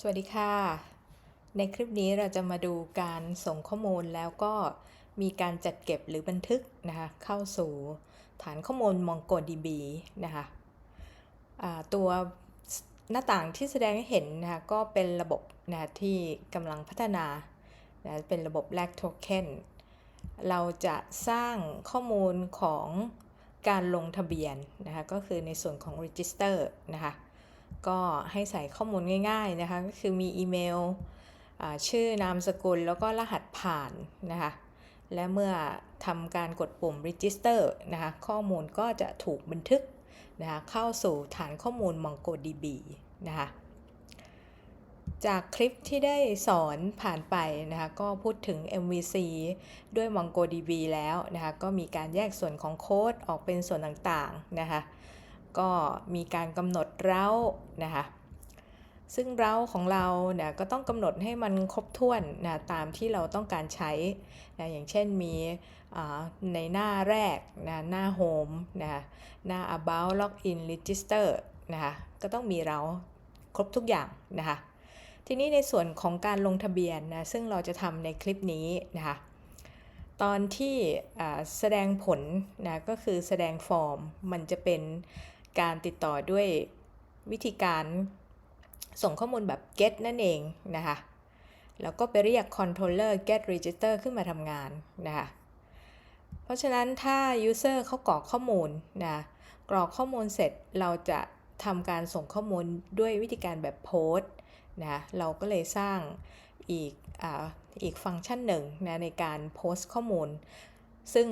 สวัสดีค่ะ ในคลิปนี้เราจะมาดูการส่งข้อมูลแล้วก็มีการจัดเก็บหรือบันทึกนะคะเข้าสู่ฐานข้อมูล MongoDB นะคะอ่าตัวหน้าต่างที่แสดงให้เห็นนะคะก็เป็นระบบนะที่กำลังพัฒนานะเป็นระบบแลกโทเค็นเราจะสร้างข้อมูลของการลงทะเบียนนะคะก็คือในส่วนของ Register นะคะ ก็ให้ใส่ข้อมูลง่ายๆนะคะ ก็คือมีอีเมล ชื่อนามสกุลแล้วก็รหัสผ่านนะคะ และเมื่อทำการกดปุ่ม register นะคะ ข้อมูลก็จะถูกบันทึกนะคะเข้าสู่ฐานข้อมูล MongoDB นะคะ จากคลิปที่ได้สอนผ่านไปนะคะ ก็พูดถึง MVC ด้วย MongoDB แล้วนะคะ ก็มีการแยกส่วนของโค้ดออกเป็นส่วนต่างๆนะคะ ก็มีการกำหนดเร้านะคะซึ่งเร้าของเราเนี่ยก็ต้องกำหนดให้มันครบถ้วนนะตามที่เราต้องการใช้นะอย่างเช่นมีในหน้าแรกนะหน้า Home นะหน้า About Login Register นะคะก็ต้องมีเราครบทุกอย่างนะคะทีนี้ในส่วนของการลงทะเบียนนะซึ่งเราจะทำในคลิปนี้นะคะตอนที่แสดงผลนะก็คือแสดงฟอร์มมันจะเป็น การติดต่อด้วยวิธีการส่งข้อมูลแบบ get นั่นเองนะคะ แล้วก็ไปเรียก controller get register ขึ้นมาทำงานนะคะ เพราะฉะนั้นถ้า user เขากรอกข้อมูลนะกรอกข้อมูลเสร็จเราจะทำการส่งข้อมูลด้วยวิธีการแบบโพสนะเราก็เลยสร้างอีกออีกฟังก์ชันหนึ่งนะในการโพสต์ข้อมูล ซึ่ง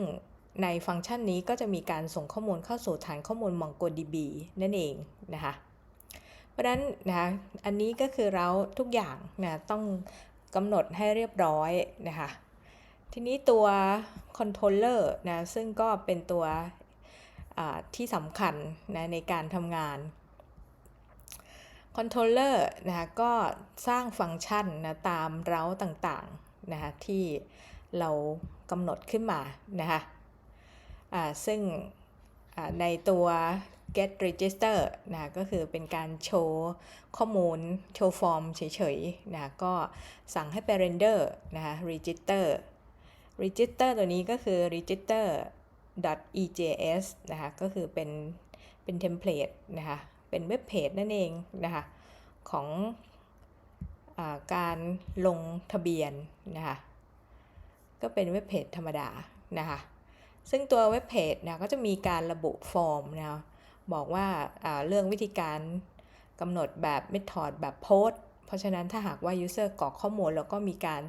ในฟังก์ชันนี้ก็จะมีการส่งข้อมูลเข้าสู่ฐานข้อมูล MongoDB นั่นเองนะคะ เพราะฉะนั้นนะอันนี้ก็คือเราทุกอย่างนะต้องกำหนดให้เรียบร้อยนะคะทีนี้ตัว controller นะซึ่งก็เป็นตัวที่สำคัญนะในการทำงาน controller นะคะก็สร้างฟังก์ชันนะตามเร้าต่างๆนะคะที่เรากำหนดขึ้นมานะคะ ซึ่งในตัว get register นะก็คือเป็นการโชว์ข้อมูลโชว์ฟอร์มเฉยๆนะก็สั่งให้ไป render นะ register register ตัวนี้ก็คือ register .ejs นะคะก็คือเป็นเป็นเทมเพลตนะคะเป็นเว็บเพจนั่นเองนะคะของอการลงทะเบียนนะคะก็เป็นเว็บเพจธรรมดานะคะ ซึ่งตัวเว็บเพจนะก็จะมีการระบุฟอร์มนะบอกว่าเรื่องวิธีการกำหนดแบบ method แบบโพสเพราะฉะนั้นถ้าหากว่า user กรอกข้อมูลแล้วก็มีการ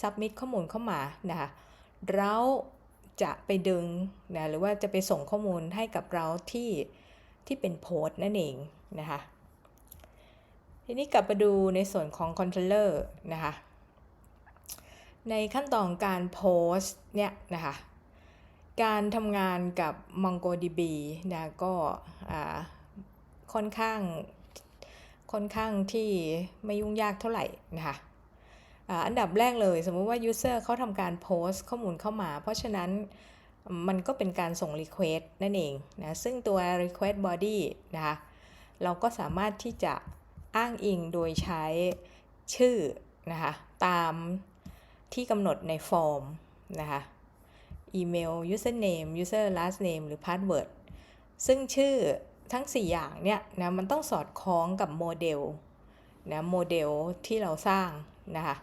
submit ข้อมูลเข้ามานะคะเราจะไปดึงนะหรือว่าจะไปส่งข้อมูลให้กับเราที่ที่เป็นโพสนั่นเองนะคะทีนี้กลับมาดูในส่วนของ controller นะคะในขั้นตอนการโพสเนี่ยนะคะ การทำงานกับ MongoDB นะก็ค่อนข้างค่อนข้างที่ไม่ยุ่งยากเท่าไหร่นะคะอันดับแรกเลยสมมุติว่า user เขาทำการโพสข้อมูลเข้ามา เพราะฉะนั้นมันก็เป็นการส่ง request นั่นเองนะซึ่งตัว request body นะคะเราก็สามารถที่จะอ้างอิงโดยใช้ชื่อนะคะตามที่กำหนดในฟอร์มนะคะ อีเมล username user last name หรือ password ซึ่งชื่อทั้ง 4 อย่างเนี่ยนะมันต้องสอดคล้องกับโมเดลนะโมเดลที่เราสร้างนะคะ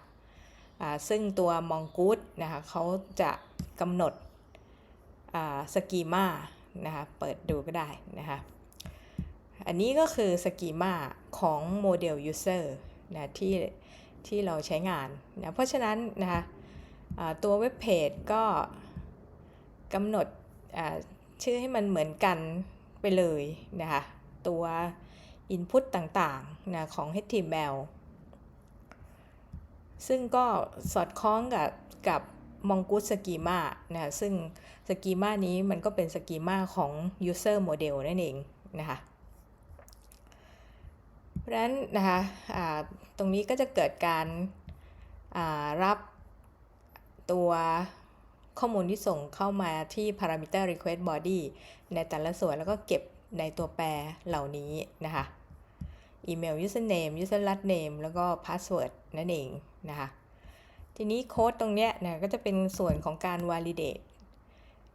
ซึ่งตัว Mongoose นะคะเขาจะกำหนดสกีมานะคะเปิดดูก็ได้นะคะอันนี้ก็คือสกีมาของโมเดล user นะที่ที่เราใช้งานนะเพราะฉะนั้นนะคะตัวเว็บเพจก็ กำหนดชื่อให้มันเหมือนกันไปเลยนะคะตัว Input ต่างๆนะของ HTML ซึ่งก็สอดคล้องกับกับ Mongoose Schema นะซึ่ง Schema นี้มันก็เป็น Schema ของ User Model นั่นเองนะคะเพราะฉะนั้นนะคะตรงนี้ก็จะเกิดการรับตัว ข้อมูลที่ส่งเข้ามาที่ parameter request body ในแต่ละส่วนแล้วก็เก็บในตัวแปรเหล่านี้นะคะอีเมล username user last name แล้วก็ password นั่นเองนะคะทีนี้โค้ดตรงเนี้ยนะก็จะเป็นส่วนของการ validate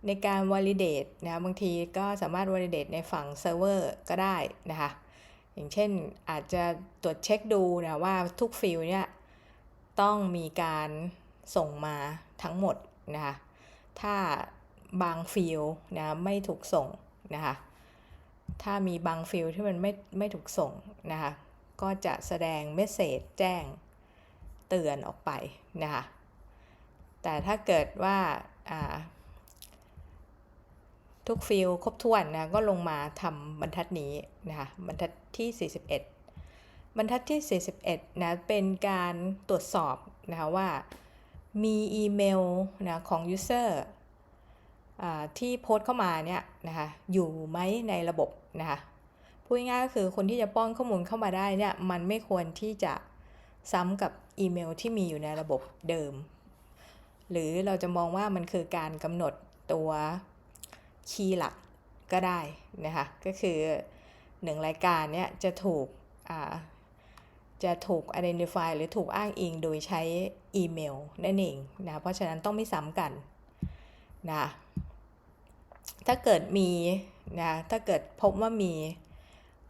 ในการ validate นะบางทีก็สามารถ validate ในฝั่งเซิร์ฟเวอร์ก็ได้นะคะอย่างเช่นอาจจะตรวจเช็คดูนะว่าทุกฟิลเนี่ยต้องมีการส่งมาทั้งหมดนะคะ ถ้าบางฟิลนะไม่ถูกส่งนะคะ ถ้ามีบางฟิลที่มันไม่ไม่ถูกส่งนะคะ ก็จะแสดงเมสเซจแจ้งเตือนออกไปนะคะ แต่ถ้าเกิดว่าทุกฟิลครบถ้วนนะก็ลงมาทำบรรทัดนี้นะคะบรรทัดที่ 41 บรรทัดที่ 41นะเป็นการตรวจสอบนะคะว่า มีอีเมลนะของ user ที่โพสต์เข้ามาเนี่ยนะคะอยู่ไหมในระบบนะคะพูดง่ายก็คือคนที่จะป้อนข้อมูลเข้ามาได้เนี่ยมันไม่ควรที่จะซ้ำกับอีเมลที่มีอยู่ในระบบเดิม หรือเราจะมองว่ามันคือการกำหนดตัวคีย์หลักก็ได้นะคะก็คือหนึ่งรายการเนี่ยจะถูก จะถูก identify หรือถูกอ้างอิงโดยใช้อีเมลนั่นเองนะเพราะฉะนั้นต้องไม่ซ้ำกันนะถ้าเกิดมีนะถ้าเกิดพบว่ามี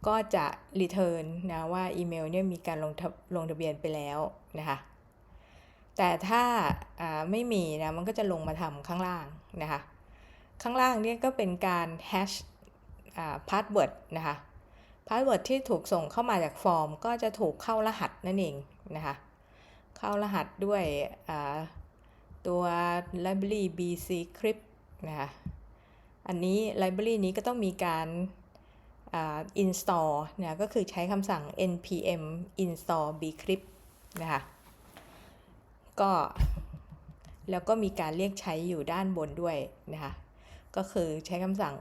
ก็จะ return นะว่าอีเมลเนี่ยมีการลงลงทะเบียนไปแล้วนะคะแต่ถ้าไม่มีนะมันก็จะลงมาทำข้างล่างนะคะข้างล่างเนี่ยก็เป็นการแฮชพาสเวิร์ดนะคะ พาสเวิร์ดที่ถูกส่งเข้ามาจากฟอร์ม ก็จะถูกเข้ารหัสนั่นเองนะคะ เข้ารหัสด้วยตัว library bc crypt นะคะอันนี้ library นี้ก็ต้องมีการ install นะก็คือใช้คำสั่ง npm install bcrypt นะคะก็แล้วก็มีการเรียกใช้อยู่ด้านบนด้วยนะคะ ก็คือใช้คำสั่ง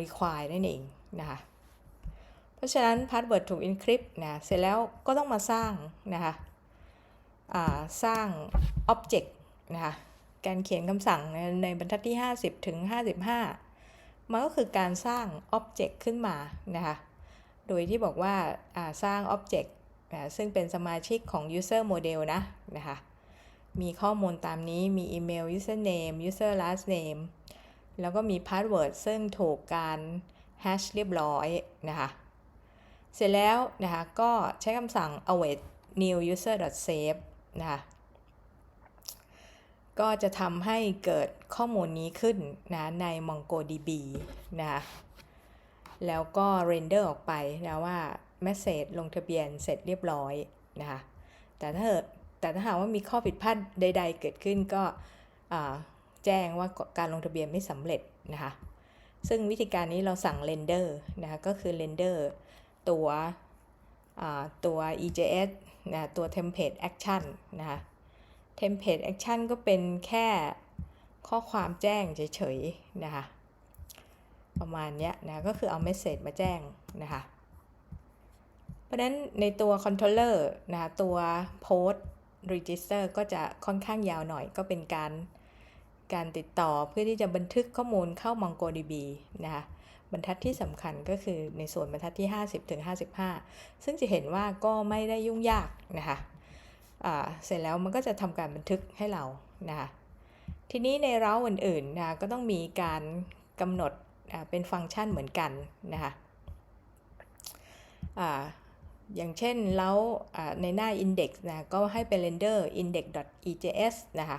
require นั่นเองนะคะ เพราะฉะนั้น password ถูก encrypt นะเสร็จแล้วก็ต้องมาสร้างนะคะสร้าง object นะคะการเขียนคำสั่งในบรรทัดที่ 50 ถึง 55 มันก็คือการสร้าง object ขึ้นมานะคะโดยที่บอกว่าสร้าง object ซึ่งเป็นสมาชิกของ user model นะนะคะมีข้อมูลตามนี้มีอีเมล username user last name แล้วก็มีพาสเวิร์ดซึ่งถูกการแฮชเรียบร้อยนะคะ เสร็จแล้วนะคะก็ใช้คำสั่ง await new user save นะคะก็จะทำให้เกิดข้อมูลนี้ขึ้นนะใน MongoDB นะคะแล้วก็เรนเดอร์ออกไปนะว่า Message ลงทะเบียนเสร็จเรียบร้อยนะคะแต่ถ้าแต่ถ้าหากว่ามีข้อผิดพลาดใด ๆ เกิดขึ้นก็แจ้งว่าการลงทะเบียนไม่สำเร็จนะคะซึ่งวิธีการนี้เราสั่งเรนเดอร์นะคะก็คือเรนเดอร์ ตัวตัว EJS นะตัว template action นะคะ template action ก็เป็นแค่ข้อความแจ้งเฉยๆนะคะประมาณนี้นะก็คือเอา message มาแจ้งนะคะเพราะฉะนั้นในตัว controller นะตัว post register ก็จะค่อนข้างยาวหน่อยก็เป็นการการติดต่อเพื่อที่จะบันทึกข้อมูลเข้า MongoDB นะคะ บรรทัดที่สำคัญก็คือในส่วนบรรทัดที่ 50ถึง55 ซึ่งจะเห็นว่าก็ไม่ได้ยุ่งยากนะคะเสร็จแล้วมันก็จะทำการบันทึกให้เรานะคะทีนี้ในเราอื่นๆนะก็ต้องมีการกำหนดเป็นฟังก์ชันเหมือนกันนะคะอย่างเช่นแล้วในหน้า index นะก็ให้เป็น render index.ejs นะคะ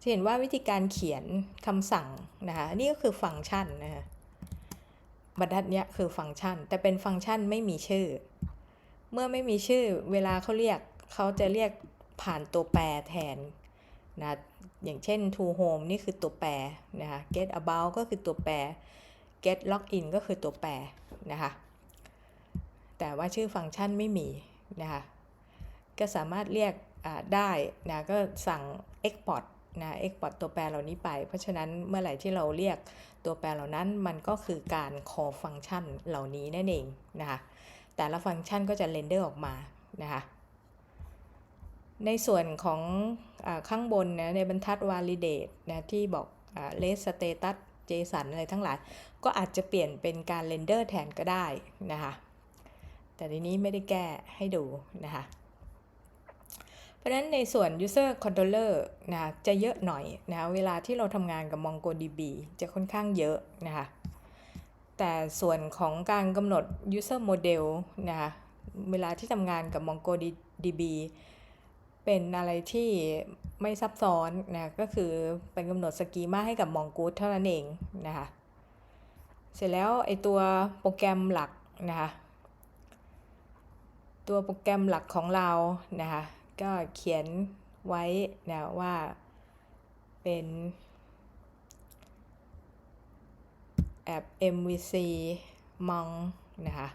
จะเห็นว่าวิธีการเขียนคำสั่งนะคะนี่ก็คือฟังก์ชันนะคะ บรรทัดนี้คือฟังก์ชัน แต่เป็นฟังก์ชันไม่มีชื่อ เมื่อไม่มีชื่อเวลาเขาเรียกเขาจะเรียกผ่านตัวแปรแทนนะอย่างเช่น to home นี่คือตัวแปรนะคะ get about ก็คือตัวแปร get login ก็คือตัวแปรนะคะ แต่ว่าชื่อฟังก์ชันไม่มีนะคะ ก็สามารถเรียกได้นะก็สั่ง export นะ export ตัวแปรเหล่านี้ไป เพราะฉะนั้นเมื่อไหร่ที่เราเรียก ตัวแปรเหล่านั้นมันก็คือการ call ฟังก์ชันเหล่านี้นั่นเองนะคะ แต่ละฟังก์ชันก็จะเรนเดอร์ออกมานะคะ ในส่วนของอข้างบนนะในบรรทัด validate นะที่บอก let status JSON อะไรทั้งหลาย ก็อาจจะเปลี่ยนเป็นการเรนเดอร์แทนก็ได้นะคะ แต่ทีนี้ไม่ได้แก้ให้ดูนะคะ เพราะฉะนั้นในส่วน user controller นะจะเยอะหน่อยนะเวลาที่เราทำงานกับ MongoDB จะค่อนข้างเยอะนะคะแต่ส่วนของการกำหนด user model นะคะเวลาที่ทำงานกับ MongoDB เป็นอะไรที่ไม่ซับซ้อนนะก็คือเป็นกำหนดสกีมาให้กับ Mongo เท่านั้นเองนะคะเสร็จแล้วไอตัวโปรแกรมหลักนะคะตัวโปรแกรมหลักของเรานะคะ ก็เขียนไว้นะว่าเป็น แอป MVC มองนะคะ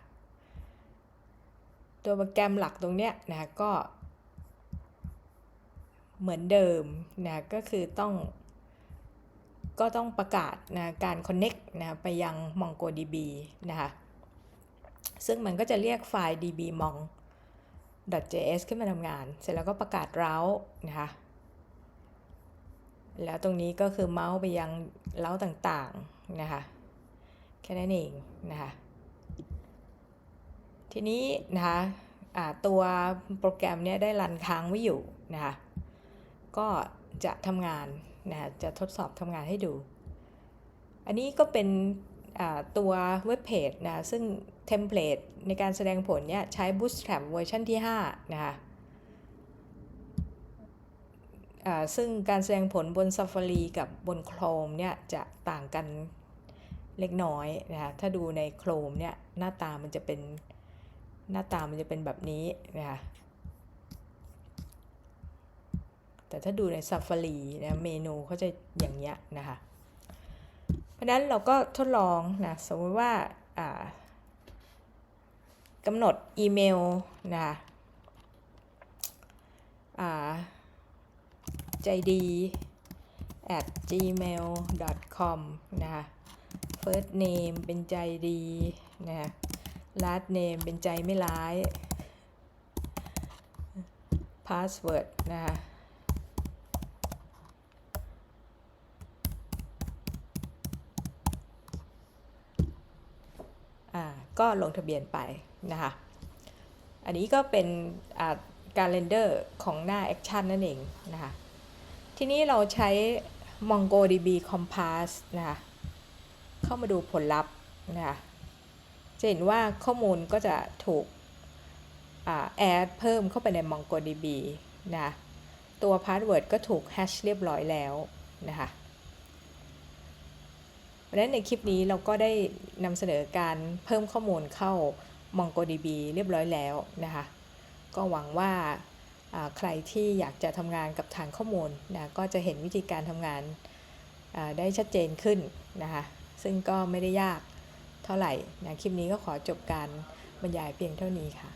ตัวโปรแกรมหลักตรงเนี้ยนะก็ เหมือนเดิมนะก็คือต้อง ก็ต้องประกาศนะการ connect นะไปยัง MongoDB นะคะซึ่งมันก็จะเรียกไฟล์ dbmong .js ขึ้นมาทำงาน เสร็จแล้วก็ประกาศ route นะคะ แล้วตรงนี้ก็คือเมาส์ไปยังเล้าต่างๆนะคะ แค่นั้นเองนะคะ ทีนี้นะคะตัวโปรแกรมเนี้ยได้รันค้างไว้อยู่นะคะ ก็จะทำงานนะจะทดสอบทำงานให้ดู อันนี้ก็เป็นตัวเว็บเพจนะซึ่ง เทมเพลตในการแสดงผลเนี่ยใช้ Bootstrap เวอร์ชันที่ 5 นะคะซึ่งการแสดงผลบน Safari กับบน Chrome เนี่ยจะต่างกันเล็กน้อยนะคะถ้าดูใน Chrome เนี่ยหน้าตามันจะเป็นหน้าตามันจะเป็นแบบนี้นะคะแต่ถ้าดูใน Safari นะเมนูเขาจะอย่างเงี้ยนะคะ เพราะฉะนั้นเราก็ทดลองนะสมมติว่า กำหนดอีเมลนะใจดี at gmail.com นะคะ first name เป็นใจดีนะคะ last name เป็นใจไม่ร้าย password นะคะ ก็ลงทะเบียนไปนะคะ อันนี้ก็เป็นการเรนเดอร์ของหน้าแอคชั่นนั่นเองนะคะ ทีนี้เราใช้ MongoDB Compass นะคะ เข้ามาดูผลลัพธ์นะคะ จะเห็นว่าข้อมูลก็จะถูกแอดเพิ่มเข้าไปใน MongoDB นะ ตัวพาสเวิร์ดก็ถูกแฮชเรียบร้อยแล้วนะคะ เพราะฉะนั้นในคลิปนี้เราก็ได้นำเสนอการเพิ่มข้อมูลเข้า MongoDB เรียบร้อยแล้วนะคะ ก็หวังว่าใครที่อยากจะทำงานกับฐานข้อมูลนะก็จะเห็นวิธีการทำงานได้ชัดเจนขึ้นนะคะซึ่งก็ไม่ได้ยากเท่าไหร่นะคลิปนี้ก็ขอจบการบรรยายเพียงเท่านี้ค่ะ